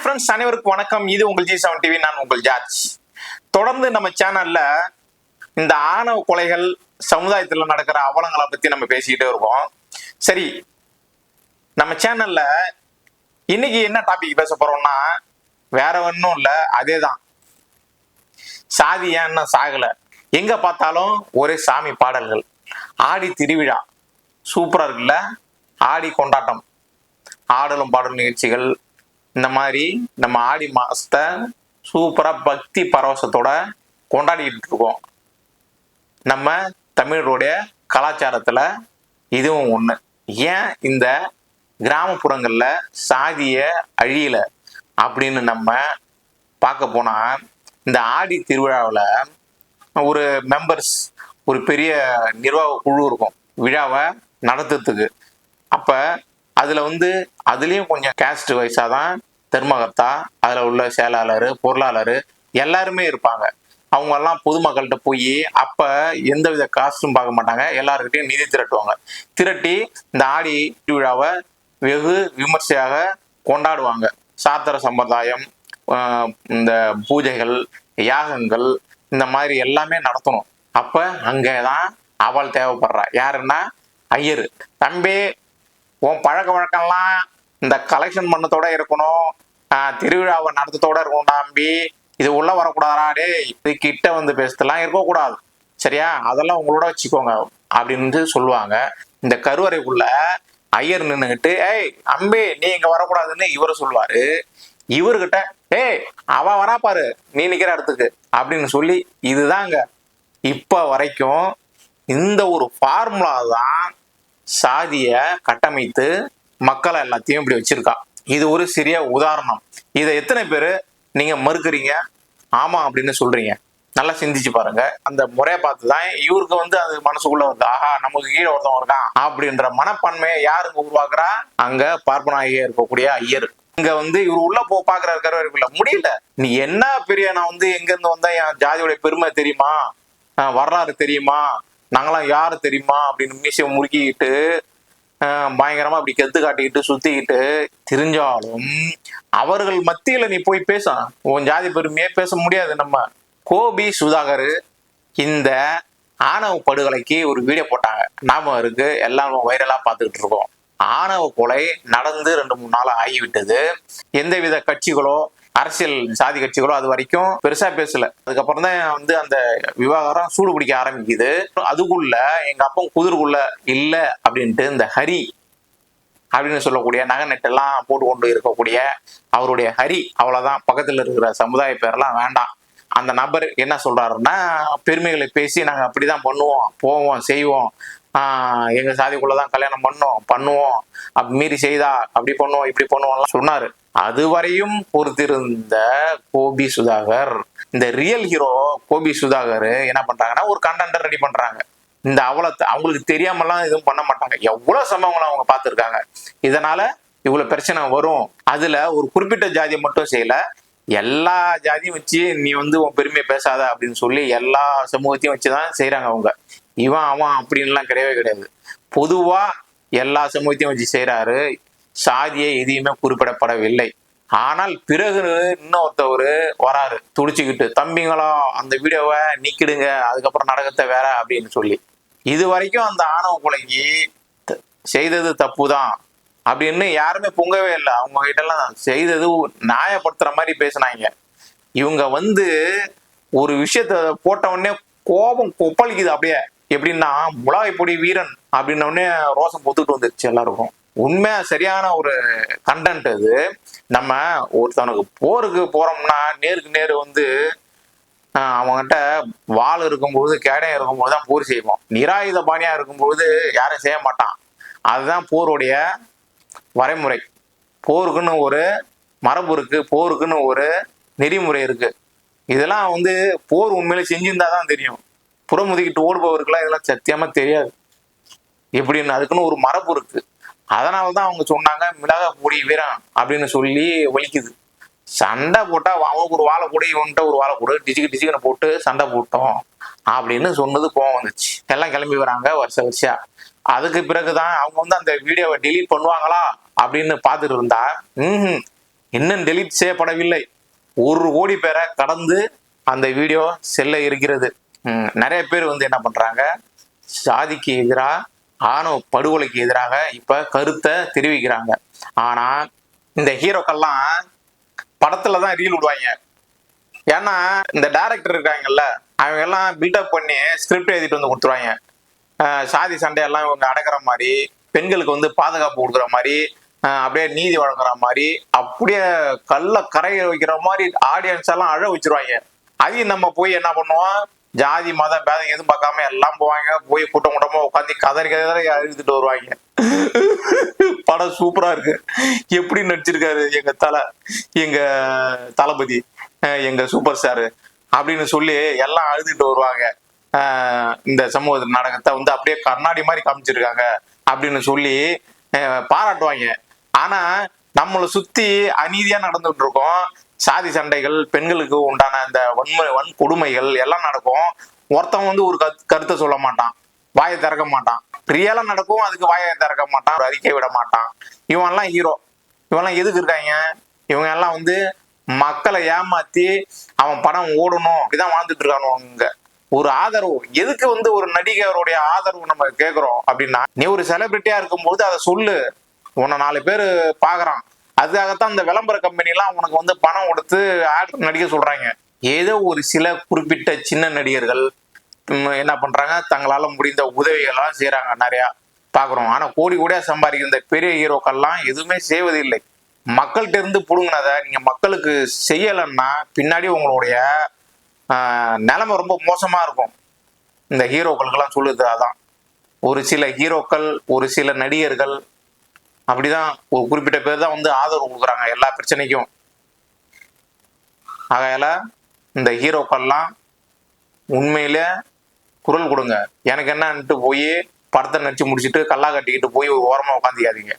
Hi friends அனைவருக்கும் வணக்கம். இது உங்கள் ஜி செவன் டிவி நான் உங்கள் ஜார்ஜ். தொடர்ந்து நம்ம சேனல்ல இந்த ஆணவ கொலைகள் சமுதாயத்துல நடக்கிற அவலங்களை பத்தி நம்ம பேசிக்கிட்டே இருக்கோம். சரி நம்ம சேனல்ல இன்னைக்கு என்ன டாபிக் பேச போறோம்னா வேற ஒன்றும் இல்லை அதே தான் சாதி ஏன் சாகல? எங்க பார்த்தாலும் ஒரே சாமி பாடல்கள். ஆடி திருவிழா. சூப்பரா இருக்குல்ல? ஆடி கொண்டாட்டம். ஆடலும் பாடலும் நிகழ்ச்சிகள். இந்த மாதிரி நம்ம ஆடி மாசத்தை சூப்பரா பக்தி பரவசத்தோட கொண்டாடிக்கிட்டு இருக்கோம். நம்ம தமிழருடைய கலாச்சாரத்துல இதுவும் ஒண்ணு. ஏன் இந்த கிராமப்புறங்கள்ல சாதிய அழியல அப்படின்னு நம்ம பார்க்க போனா இந்த ஆடி திருவிழாவில் ஒரு மெம்பர்ஸ் ஒரு பெரிய நிர்வாக குழு இருக்கும். விழாவை நடத்துறதுக்கு. அப்போ அதில் வந்து அதுலேயும் கொஞ்சம் கேஸ்ட் வைஸாக தான் தர்மகர்த்தா அதில் உள்ள செயலாளர் பொருளாளர் எல்லாருமே இருப்பாங்க. அவங்கெல்லாம் பொதுமக்கள்கிட்ட போய் அப்ப எந்தவித காஸ்ட்டும் பார்க்க மாட்டாங்க. எல்லாருக்கிட்டையும் நிதி திரட்டுவாங்க. திரட்டி இந்த ஆடி திருவிழாவை வெகு விமர்சையாக கொண்டாடுவாங்க. சாத்திர சம்பிரதாயம் இந்த பூஜைகள் யாகங்கள் இந்த மாதிரி எல்லாமே நடத்தணும். அப்போ அங்கே தான் அவள் தேவைப்படுறா. யாருன்னா ஐயர். தம்பி உன் பழக்க வழக்கம்லாம் இந்த கலெக்ஷன் பண்ணத்தோட இருக்கணும். திருவிழாவை நடத்தத்தோட இருக்கணும் தம்பி. இது உள்ள வரக்கூடாதா டே இது கிட்ட வந்து பேசுறதுலாம் இருக்கக்கூடாது. சரியா? அதெல்லாம் உங்களோட வச்சுக்கோங்க அப்படின்னு சொல்லுவாங்க. இந்த கருவறைக்குள்ள ஐயர் நின்றுக்கிட்டு ஏய் அம்பி நீ இங்க வரக்கூடாதுன்னு இவரை சொல்லுவாரு. இவர்கிட்ட ஏய் அவன் வரா பாரு. நீ நிக்கிற இடத்துக்கு. அப்படின்னு சொல்லி இதுதாங்க இப்ப வரைக்கும் இந்த ஒரு ஃபார்முலா தான் சாதிய கட்டமைத்து மக்களை எல்லாத்தையும் இப்படி வச்சிருக்கா. இது ஒரு சிறிய உதாரணம். இதை எத்தனை பேர் நீங்க மறுக்கிறீங்க? ஆமா அப்படின்னு சொல்றீங்க. நல்லா சிந்திச்சு பாருங்க. அந்த முறையை பார்த்து தான் இவருக்கு வந்து அது மனசுக்குள்ள வந்து ஆஹா நமக்கு கீழே ஒருத்தன் இருக்கான் அப்படின்ற மனப்பான்மையை யாருங்க உருவாக்குறா? அங்க பார்ப்பனாகியே இருக்கக்கூடிய ஐயர். இங்க வந்து இவர் உள்ள போ பாக்குற இருக்குல்ல முடியல. நீ என்ன பெரிய நான் வந்து எங்க இருந்து வந்தா என் ஜாதியோட பெருமை தெரியுமா? ஆஹ் வரலாறு தெரியுமா? நாங்களாம் யாரு தெரியுமா அப்படின்னு மீசையை முறுக்கிக்கிட்டு பயங்கரமா அப்படி கெத்து காட்டிக்கிட்டு சுத்திக்கிட்டு தெரிஞ்சாலும் அவர்கள் மத்தியில நீ போய் பேச. உன் ஜாதி பெருமையே பேச முடியாது நம்ம. கோபி சுதாகர் இந்த ஆணவ படுகொலைக்கு ஒரு வீடியோ போட்டாங்க. நாம இருக்கு? எல்லாம் வைரலா பார்த்துக்கிட்டு இருக்கோம். ஆணவ கொலை நடந்து ரெண்டு மூணு நாள் ஆகிவிட்டது. எந்தவித கட்சிகளோ அரசியல் சாதி கட்சிகளோ அது வரைக்கும் பெருசா பேசல. அதுக்கப்புறம் தான் வந்து அந்த விவகாரம் சூடு பிடிக்க ஆரம்பிக்குது. அதுக்குள்ள எங்க அப்பா குதிர்குள்ள இல்ல அப்படின்ட்டு இந்த ஹரி அப்படின்னு சொல்லக்கூடிய நகை நெட்டெல்லாம் போட்டு கொண்டு இருக்கக்கூடிய அவருடைய ஹரி அவ்வளவுதான் பக்கத்துல இருக்கிற சமுதாய பேரெல்லாம் வேண்டாம். அந்த நபர் என்ன சொல்றாருன்னா பெருமைகளை பேசி நாங்க அப்படிதான் பண்ணுவோம் போவோம் செய்வோம். ஆஹ் எங்க சாதிக்குள்ளதான் கல்யாணம் பண்ணோம் பண்ணுவோம். அப்படி மீறி செய்தா அப்படி பண்ணுவோம் இப்படி பண்ணுவோம்லாம் சொன்னாரு. அதுவரையும் பொறுத்திருந்த கோபி சுதாகர் இந்த ரியல் ஹீரோ கோபி சுதாகர் என்ன பண்றாங்கன்னா ஒரு கண்டென்ட் ரெடி பண்றாங்க. இந்த அவலத்தை அவங்களுக்கு தெரியாமலாம் எதுவும் பண்ண மாட்டாங்க. எவ்வளவு சம்பவங்களை அவங்க பார்த்துருக்காங்க. இதனால இவ்வளவு பிரச்சனை வரும். அதுல ஒரு குறிப்பிட்ட ஜாதியை மட்டும் செய்யல. எல்லா ஜாதியும் வச்சு நீ வந்து உன் பெருமையை பேசாத அப்படின்னு சொல்லி எல்லா சமூகத்தையும் வச்சுதான் செய்யறாங்க அவங்க. இவன் அவன் அப்படின்லாம் கிடையவே கிடையாது. பொதுவா எல்லா சமூகத்தையும் வச்சு செய்கிறாரு சாதியை எதையுமே குறிப்பிடப்படவில்லை. ஆனால் பிறகு இன்னொருத்தவர் வராரு துடிச்சுக்கிட்டு தம்பிங்களா அந்த வீடியோவை நீக்கிடுங்க அதுக்கப்புறம் நடக்கத்தை வேற அப்படின்னு சொல்லி. இது வரைக்கும் அந்த ஆணவ கொலைக்கு செய்தது தப்பு தான் அப்படின்னு யாருமே பொங்கவே இல்லை. அவங்க கிட்ட எல்லாம் செய்தது நியாயப்படுத்துற மாதிரி பேசுனாங்க. இவங்க வந்து ஒரு விஷயத்த போட்ட உடனே கோபம் கொப்பளிக்குது அப்படியே. எப்படின்னா முளாகை பொடி வீரன் அப்படின்ன உடனே ரோசம் பொத்துட்டு வந்துருச்சு எல்லாருக்கும். உண்மை சரியான ஒரு கண்டென்ட் அது. நம்ம ஒருத்தவனுக்கு போருக்கு போறோம்னா நேருக்கு நேரு வந்து அவங்ககிட்ட வாள் இருக்கும்போது கேடயம் இருக்கும்போது தான் போர் செய்வோம் நிராயுத பாணியா இருக்கும்போது யாரும் செய்ய மாட்டான். அதுதான் போருடைய வரைமுறை. போருக்குன்னு ஒரு மரபு இருக்கு போருக்குன்னு ஒரு நெறிமுறை இருக்கு. இதெல்லாம் வந்து போர் உண்மையில செஞ்சிருந்தா தான் தெரியும். புறமுதுகிட்டு ஓடுபவர்களா இதெல்லாம் சத்தியமா தெரியாது. எப்படின்னு அதுக்குன்னு ஒரு மரபு இருக்கு. அதனாலதான் அவங்க சொன்னாங்க மிளகா பொடி வீரன் அப்படின்னு சொல்லி வலிக்குது சண்டை போட்டா அவனுக்கு ஒரு வாழை கூட இவன்கிட்ட ஒரு வாழை கூட டிஜிக்கு டிஜிக்கனை போட்டு சண்டை போட்டோம் அப்படின்னு சொன்னது கோவம் வந்துச்சு. எல்லாம் கிளம்பி வராங்க வருஷ வருஷம் அதுக்கு பிறகுதான் அவங்க வந்து அந்த வீடியோவை டெலீட் பண்ணுவாங்களா அப்படின்னு பார்த்துட்டு இருந்தா ம் இன்னும் டெலீட் செய்யப்படவில்லை. ஒரு கோடி பேரை கடந்து அந்த வீடியோ செல்ல இருக்கிறது. நிறைய பேர் வந்து என்ன பண்றாங்க? சாதிக்கு எதிராக ஆணவ படுகொலைக்கு எதிராக இப்ப கருத்தை தெரிவிக்கிறாங்க. ஆனா இந்த ஹீரோக்கெல்லாம் படத்துல தான் ரீல் விடுவாங்க. ஏன்னா இந்த டைரக்டர் இருக்காங்கல்ல அவங்க எல்லாம் பில்டப் பண்ணி ஸ்கிரிப்ட் எழுதிட்டு வந்து கொடுத்துருவாங்க. அஹ் சாதி சண்டையெல்லாம் இவங்க அடக்குற மாதிரி பெண்களுக்கு வந்து பாதுகாப்பு கொடுக்குற மாதிரி அப்படியே நீதி வழங்குற மாதிரி அப்படியே கல்ல கரைய வைக்கிற மாதிரி ஆடியன்ஸ் எல்லாம் அழ வச்சிருவாங்க. அதையும் நம்ம போய் என்ன பண்ணுவோம்? ஜாதி மதம் பேதம் எதுவும் பார்க்காம எல்லாம் போவாங்க. போய் கூட்டம் கூட்டமா உட்காந்து கதறி கதறி அழுதுட்டு வருவாங்க. படம் சூப்பரா இருக்கு. எப்படி நடிச்சிருக்காரு எங்க தலை எங்க தளபதி அஹ் எங்க சூப்பர் ஸ்டாரு அப்படின்னு சொல்லி எல்லாம் அழுதுட்டு வருவாங்க. இந்த சமூக நாடகத்தை வந்து அப்படியே கண்ணாடி மாதிரி காமிச்சிருக்காங்க அப்படின்னு சொல்லி அஹ் பாராட்டுவாங்க. ஆனா நம்மளை சுத்தி அநீதியா நடந்துட்டு இருக்கோம். சாதி சண்டைகள் பெண்களுக்கு உண்டான இந்த வன்முறை வன் கொடுமைகள் எல்லாம் நடக்கும். ஒருத்தன் வந்து ஒரு கருத்தை சொல்ல மாட்டான். வாயை திறக்க மாட்டான். ரியலா நடக்கும் அதுக்கு வாயை திறக்க மாட்டான். ஒரு அறிக்கை விட மாட்டான். இவன்லாம் ஹீரோ இவன்லாம் எதுக்கு இருக்காங்க? இவங்க எல்லாம் வந்து மக்களை ஏமாத்தி அவன் படம் ஓடணும். அப்படிதான் வாழ்ந்துட்டு இருக்கானுங்க ஒரு ஆதரவு. எதுக்கு வந்து ஒரு நடிகருடைய ஆதரவு நம்ம கேட்குறோம் அப்படின்னா நீ ஒரு செலிபிரிட்டியா இருக்கும்போது அதை சொல்லு. உன்னை நாலு பேர் பாக்குறான். அதுக்காகத்தான் இந்த விளம்பர கம்பெனிலாம் உனக்கு வந்து பணம் கொடுத்து ஆட் நடிக்க சொல்றாங்க. ஏதோ ஒரு சில குறிப்பிட்ட சின்ன நடிகர்கள் என்ன பண்றாங்க? தங்களால முடிந்த உதவிகள்லாம் செய்யறாங்க நிறையா பாக்குறோம். ஆனா கோடி கோடியா சம்பாதிக்கிற இந்த பெரிய ஹீரோக்கள்லாம் எதுவுமே செய்வதில்லை. மக்கள்கிட்ட இருந்து புடுங்கினதை நீங்க மக்களுக்கு செய்யலைன்னா பின்னாடி உங்களுடைய நிலைமை ரொம்ப மோசமா இருக்கும். இந்த ஹீரோக்களுக்கெல்லாம் சொல்லுது அதான். ஒரு சில ஹீரோக்கள் ஒரு சில நடிகர்கள் அப்படிதான் ஒரு குறிப்பிட்ட பேர் தான் வந்து ஆதரவு கொடுக்குறாங்க. எல்லா பிரச்சனைக்கும். ஆகையால இந்த ஹீரோக்கள்லாம் உண்மையில குரல் கொடுங்க. எனக்கு என்னன்ட்டு போய் படத்தை நடிச்சு முடிச்சுட்டு கல்லா கட்டிக்கிட்டு போய் ஒரு ஓரமாக உட்காந்துக்காதீங்க